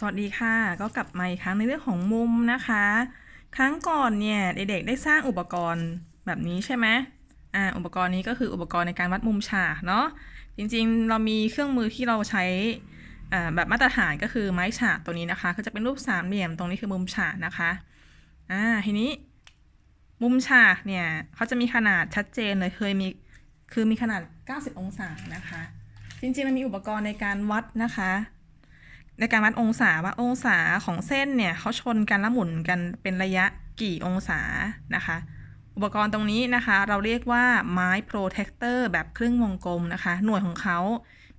สวัสดีค่ะ ก็กลับมาอีกครั้งในเรื่องของมุมนะคะ ครั้งก่อนเนี่ยเด็กๆได้สร้างอุปกรณ์แบบนี้ใช่ไหมอ่าอุปกรณ์นี้ก็คืออุปกรณ์ในการวัดมุมฉากเนาะจริงๆ เรามีเครื่องมือที่เราใช้อ่าแบบมาตรฐานก็คือไม้ฉากตัวนี้นะคะก็จะเป็นรูปสามเหลี่ยมตรงนี้คือมุมฉากนะคะอ่าทีนี้มุมฉากเนี่ยเขาจะมีขนาดชัดเจนเลยเคยมีคือมีขนาด 90 องศานะคะ จริงๆมันมีอุปกรณ์ในการวัดนะคะ ในการวัดองศาว่าองศาของเส้นเนี่ยเขาชนกันแล้วหมุนกันเป็นระยะกี่องศานะคะ อุปกรณ์ตรงนี้นะคะ เราเรียกว่าไม้โปรเทคเตอร์แบบครึ่งวงกลมนะคะ หน่วยของเขา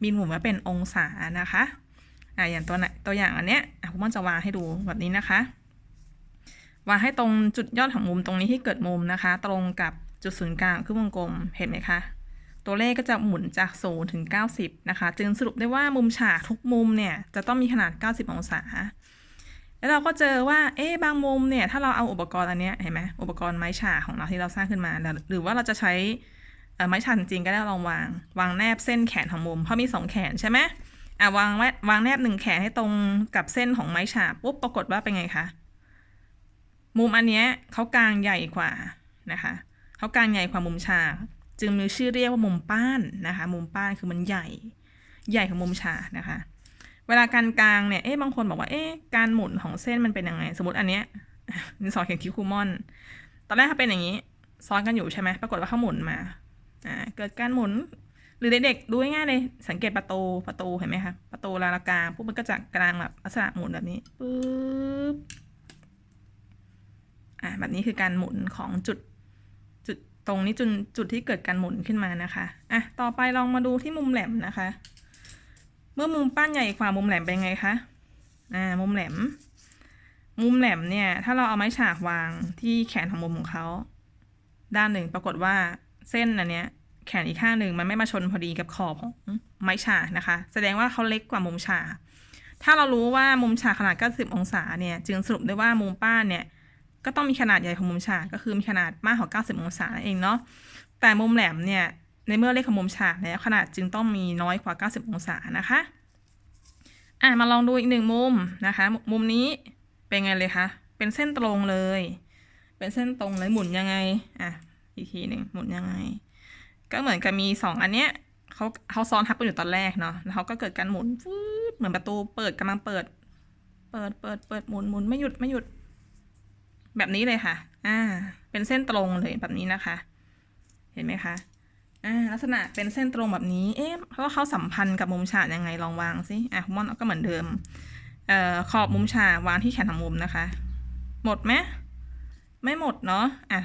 มีหมุนไว้เป็นองศานะคะอ่าอย่างตัวไหนตัวอย่างอันเนี้ยอะผมจะวางให้ดูแบบนี้นะคะวางให้ตรงจุดยอดของมุมตรงนี้ที่เกิดมุมนะคะ ตรงกับจุดศูนย์กลางครึ่งวงกลมเห็นไหมคะ ตัวเลขก็จะหมุนจาก0ถึง 90 นะคะ จึงสรุปได้ว่ามุมฉากทุกมุมเนี่ย จะต้องมีขนาด 90 องศา แล้วเราก็เจอว่า เอ๊ะบางมุมเนี่ย ถ้าเราเอาอุปกรณ์อันเนี้ยเห็นไหมอุปกรณ์ไม้ฉากของเราที่เราสร้างขึ้นมา หรือว่าเราจะใช้ไม้ฉากจริงก็ได้ลองวาง วางแนบเส้นแขนของมุม เพราะมี 2 แขนใช่ไหมอะวางไว้วางแนบหนึ่งแขนให้ตรงกับเส้นของไม้ฉากปุ๊บปรากฏว่าเป็นไงคะ มุมอันเนี้ยเขากลางใหญ่กว่านะคะเขากลางใหญ่กว่ามุมฉาก จึงมีชื่อเรียกว่ามุมป้านนะคะ มุมป้านคือมันใหญ่ ใหญ่ของมุมฉากนะคะ เวลาการกลางเนี่ย เอ๊ะ บางคนบอกว่า เอ๊ะ การหมุนของเส้นมันเป็นยังไง สมมติอันเนี้ยนี่สอนเขียนคิวคูมอน ตอนแรกเขาเป็นอย่างนี้ ซ้อนกันอยู่ใช่ไหม ปรากฏว่าเขาหมุนมา อ่า เกิดการหมุน หรือเด็กๆ ดูง่ายเลย สังเกตประตู ประตูเห็นไหมคะ ประตูลาเรากลางปุ๊บมันก็จะกลางแบบลักษณะหมุนแบบนี้ ปึ๊บ อ่า แบบนี้คือการหมุนของจุด ตรงนี้จุดจุดที่เกิดการหมุนขึ้นมานะคะอะต่อไปลองมาดูที่มุมแหลมนะคะ เมื่อมุมป้านใหญ่กว่ามุมแหลมเป็นไงคะอ่ามุมแหลม มุมแหลมเนี่ย ถ้าเราเอาไม้ฉากวางที่แขนของมุมของเขาด้านหนึ่งปรากฏว่าเส้นอันเนี้ยแขนอีกข้างหนึ่งมันไม่มาชนพอดีกับขอบของไม้ฉากนะคะ แสดงว่าเขาเล็กกว่ามุมฉากถ้าเรารู้ว่ามุมฉากขนาด 90 องศาเนี่ย จึงสรุปได้ว่ามุมป้านเนี่ย ก็ต้องมีขนาดใหญ่ของมุมฉากก็คือมีขนาดมากกว่า90 องศานั่นเองเนาะแต่มุมแหลมเนี่ยในเมื่อเลขของมุมฉากแล้วขนาดจึงต้องมีน้อยกว่า 90 องศานะคะอะมาลองดูอีกหนึ่งมุมนะคะ มุมนี้เป็นไงเลยคะเป็นเส้นตรงเลย เป็นเส้นตรงเลยหมุนยังไงอะอีกทีหนึ่งหมุนยังไง ก็เหมือนกับมีสองอันเนี้ยเขาเขาซ้อนทับกันอยู่ตอนแรกเนาะแล้วเขาก็เกิดการหมุนฟืบเหมือนประตูเปิดกำลังเปิด เปิดเปิดเปิดหมุนหมุนไม่หยุดไม่หยุด แบบนี้เลยค่ะ อ่า เป็นเส้นตรงเลยแบบนี้นะคะ เห็นไหมคะ อ่า ลักษณะเป็นเส้นตรงแบบนี้ เอ๊ะแล้วเขาสัมพันธ์กับมุมฉากยังไงลองวางสิ อะมอนก็เหมือนเดิม เอ่อ ขอบมุมฉากวางที่แขนของมุมนะคะ หมดไหมไม่หมดเนาะ อะ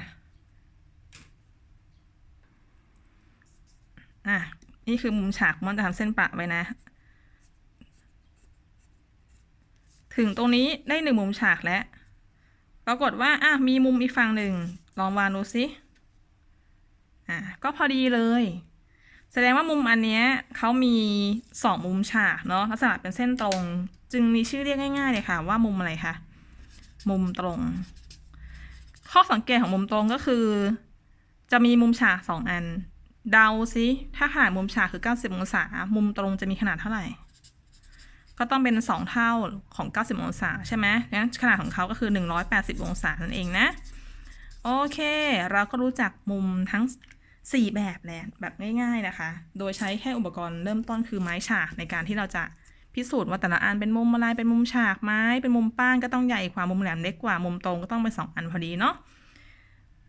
อะ นี่คือมุมฉากมอนจะทำเส้นประไว้นะ ถึงตรงนี้ได้หนึ่งมุมฉากแล้ว ปรากฏว่าอะมีมุมอีกฝั่งหนึ่ง ลองวางดูสิอะก็พอดีเลย แสดงว่ามุมอันเนี้ยเขามีสองมุมฉากเนาะลักษณะเป็นเส้นตรง จึงมีชื่อเรียกง่ายๆเลยค่ะ ว่ามุมอะไรคะมุมตรง ข้อสังเกตของมุมตรงก็คือ จะมีมุมฉากสองอัน เดาซิถ้าขนาดมุมฉากคือ 90 องศา มุมตรงจะมีขนาดเท่าไหร่ ก็ต้องเป็น 2 เท่าของ 90 องศาใช่ไหมงั้นขนาดของเขาก็คือ 180 องศานั่นเองนะ โอเค เราก็รู้จักมุมทั้ง 4 แบบแล้วแบบง่ายๆนะคะ โดยใช้แค่อุปกรณ์เริ่มต้นคือไม้ฉากในการที่เราจะพิสูจน์ว่าแต่ละอันเป็นมุมอะไรเป็นมุมฉากไม้ เป็นมุมป้านก็ต้องใหญ่กว่ามุมแหลมเล็กกว่ามุมตรงก็ต้องเป็นสองอันพอดีเนาะ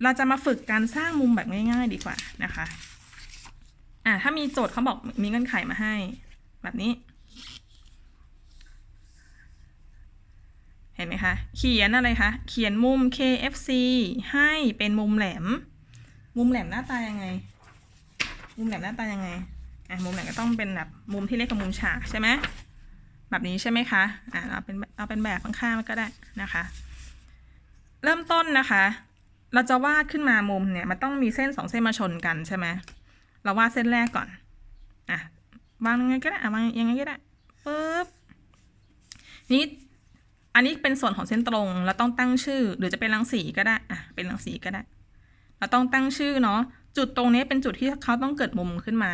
เราจะมาฝึกการสร้างมุมแบบง่าย ๆ ดีกว่านะคะอะถ้ามีโจทย์เขาบอกมีเงื่อนไขมาให้ แบบนี้ เห็นไหมคะ เขียนอะไรคะ เขียนมุม KFC ให้เป็นมุมแหลม มุมแหลมหน้าตายังไง มุมแหลมหน้าตายังไง อะ มุมแหลมก็ต้องเป็นแบบมุมที่เล็กกว่ามุมฉากใช่ไหมแบบนี้ใช่ไหมคะ อะเราเป็นเอาเป็นแบบข้างๆก็ได้นะคะ เริ่มต้นนะคะ เราจะวาดขึ้นมามุมเนี่ยมันต้องมีเส้นสองเส้นมาชนกันใช่ไหมเราวาดเส้นแรกก่อน อะวางยังไงก็ได้อะวางยังไงก็ได้ปึ๊บนี่ อันนี้เป็นส่วนของเส้นตรงเราต้องตั้งชื่อ หรือจะเป็นรังสีก็ได้อะเป็นรังสีก็ได้ เราต้องตั้งชื่อเนาะจุดตรงนี้เป็นจุดที่เขาต้องเกิดมุมขึ้นมา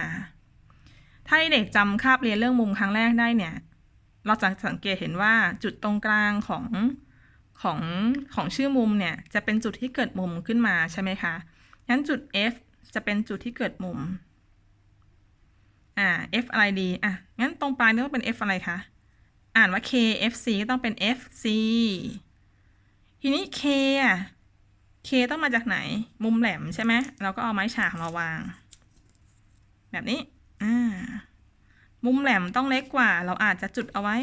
ถ้าเด็กจำคาบเรียนเรื่องมุมครั้งแรกได้เนี่ย เราจะสังเกตเห็นว่าจุดตรงกลางของของของชื่อมุมเนี่ยจะเป็นจุดที่เกิดมุมขึ้นมาใช่ไหมคะงั้นจุด F จะเป็นจุดที่เกิดมุม อ่า F อะไรดี อะ งั้นตรงปลายนี่ต้องเป็น F อะไรคะ อ่านว่า K F C ก็ต้องเป็น F C ทีนี้ K อะ K ต้องมาจากไหน มุมแหลมใช่ไหมเราก็เอาไม้ฉากมาวาง แบบนี้ อ่า มุมแหลมต้องเล็กกว่า เราอาจจะจุดเอาไว้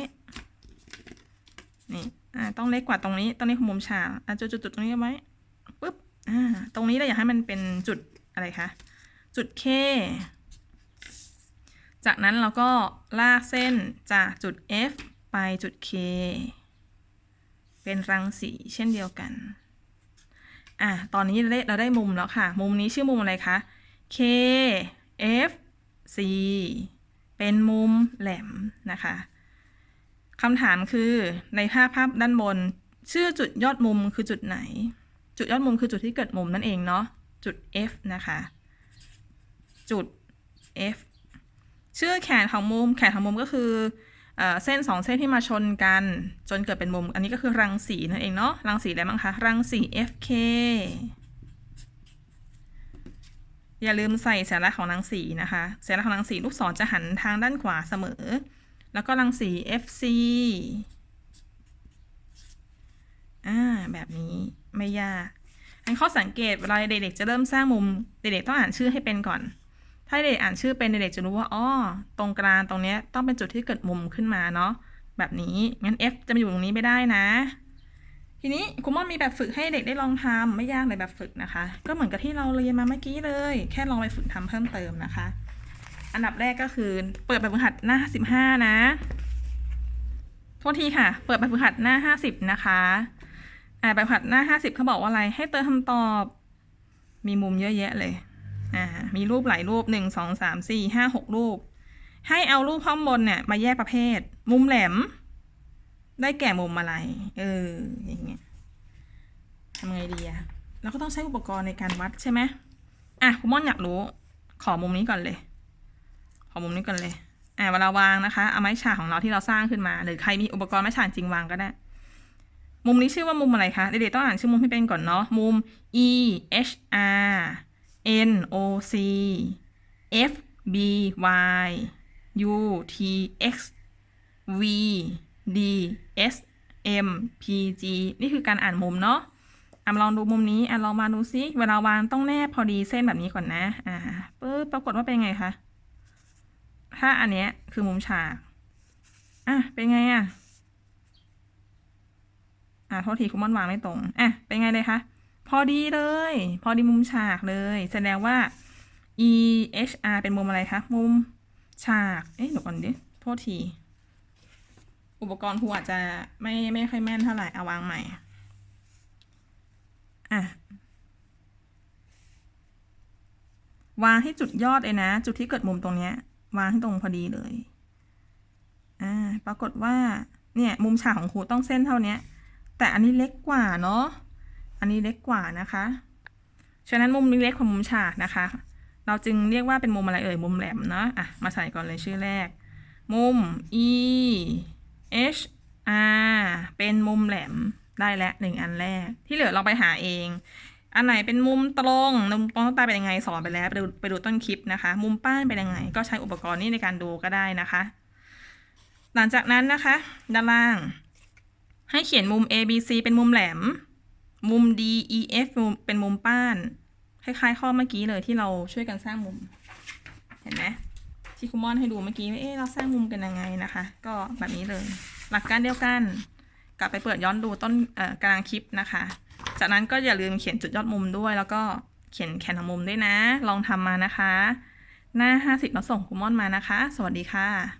นี่ อ่า ต้องเล็กกว่าตรงนี้ ตรงนี้คือมุมฉากอะจุดจุดจุดตรงนี้เอาไว้ปุ๊บ อ่า ตรงนี้เราอยากให้มันเป็นจุดอะไรคะ จุด K จากนั้นเราก็ลากเส้นจากจุด F ไปจุด K เป็นรังสีเช่นเดียวกัน อะ ตอนนี้เราได้เราได้มุมแล้วค่ะ มุมนี้ชื่อมุมอะไรคะ K F C เป็นมุมแหลมนะคะคำถามคือในภาพภาพด้านบน ชื่อจุดยอดมุมคือจุดไหน จุดยอดมุมคือจุดที่เกิดมุมนั่นเองเนาะจุด F นะคะ จุด F ชื่อแขนของมุมแขนของมุมก็คือ เส้นสองเส้นที่มาชนกัน จนเกิดเป็นมุม อันนี้ก็คือรังสีนั่นเองเนาะ รังสีอะไรบ้างคะ รังสี FK อย่าลืมใส่สัญลักษณ์ของรังสีนะคะสัญลักษณ์ของรังสีลูกศรจะหันทางด้านขวาเสมอ แล้วก็รังสี FC อ่าแบบนี้ไม่ยากอันข้อสังเกตเวลาเด็กๆจะเริ่มสร้างมุม เด็กๆต้องอ่านชื่อให้เป็นก่อน ถ้าเด็กอ่านชื่อเป็นเด็กจะรู้ว่าอ๋อตรงกลางตรงเนี้ยต้องเป็นจุดที่เกิดมุมขึ้นมาเนาะแบบนี้งั้น F จะมาอยู่ตรงนี้ไม่ได้นะ ทีนี้ครูม่อนมีแบบฝึกให้เด็กได้ลองทำไม่ยากเลยแบบฝึกนะคะ ก็เหมือนกับที่เราเรียนมาเมื่อกี้เลย แค่ลองไปฝึกทำเพิ่มเติมนะคะ อันดับแรกก็คือเปิดแบบฝึกหัดหน้าสิบห้านะโทษทีค่ะ เปิดแบบฝึกหัดหน้าห้าสิบนะคะอ่าแบบฝึกหัดหน้าห้าสิบเขาบอกว่าอะไรให้เติมคำตอบ มีมุมเยอะแยะเลย อ่ามีรูปหลายรูปหนึ่งสองสามสี่ห้าหกรูป ให้เอารูปข้างบนเนี่ยมาแยกประเภท มุมแหลม ได้แก่มุมอะไร เอออย่างเงี้ยทำไงดีอะเราก็ต้องใช้อุปกรณ์ในการวัดใช่ไหมอะคุณม่อนอยากรู้ ขอมุมนี้ก่อนเลย ขอมุมนี้ก่อนเลย อะเวลาวางนะคะ เอาไม้ฉากของเราที่เราสร้างขึ้นมา หรือใครมีอุปกรณ์ไม้ฉากจริงวางก็ได้ มุมนี้ชื่อว่ามุมอะไรคะ เด็กๆต้องอ่านชื่อมุมให้เป็นก่อนเนาะ มุม E H R N O C F B Y U T X V D S M P G นี่คือการอ่านมุมเนาะอะมาลองดูมุมนี้อะลองมาดูซิเวลาวางต้องแนบพอดีเส้นแบบนี้ก่อนนะ อ่าปึ๊บปรากฏว่าเป็นไงคะ ถ้าอันเนี้ยคือมุมฉาก อะเป็นไงอะอะโทษทีคุณมอนวางไม่ตรง อะเป็นไงเลยคะ พอดีเลย พอดีมุมฉากเลย แสดงว่า E H R เป็นมุมอะไรคะ มุมฉาก เอ๊ะเดี๋ยวก่อนดิโทษที อุปกรณ์ครูอาจจะไม่ไม่ค่อยแม่นเท่าไหร่เอาวางใหม่ อะ วางให้จุดยอดเลยนะ จุดที่เกิดมุมตรงเนี้ย วางให้ตรงพอดีเลย อ่า ปรากฏว่า เนี่ย มุมฉากของครูต้องเส้นเท่าเนี้ยแต่อันนี้เล็กกว่าเนาะ อันนี้เล็กกว่านะคะ ฉะนั้นมุมนี้เล็กกว่ามุมฉากนะคะ เราจึงเรียกว่าเป็นมุมอะไรเอ่ย มุมแหลมเนาะ อะ มาใส่ก่อนเลยชื่อแรก มุม E H R เป็นมุมแหลมได้แล้วหนึ่งอันแรก ที่เหลือเราไปหาเอง อันไหนเป็นมุมตรงมุมตรงใต้เป็นยังไงสอนไปแล้วไปดูไปดูต้นคลิปนะคะ มุมป้านเป็นยังไง ก็ใช้อุปกรณ์นี้ในการดูก็ได้นะคะ หลังจากนั้นนะคะ ด้านล่าง ให้เขียนมุม A B C เป็นมุมแหลม มุม D E F เป็นมุมป้าน คล้ายๆ ข้อเมื่อกี้เลยที่เราช่วยกันสร้างมุม เห็นไหมที่คุณม่อนให้ดูเมื่อกี้ว่าเอ๊ะเราสร้างมุมกันยังไงนะคะ ก็แบบนี้เลย หลักการเดียวกัน กลับไปเปิดย้อนดูต้นกลางคลิปนะคะ จากนั้นก็อย่าลืมเขียนจุดยอดมุมด้วย แล้วก็เขียนแขนของมุมด้วยนะ ลองทำมานะคะ หน้า 50เราส่งคุณม่อนมานะคะ สวัสดีค่ะ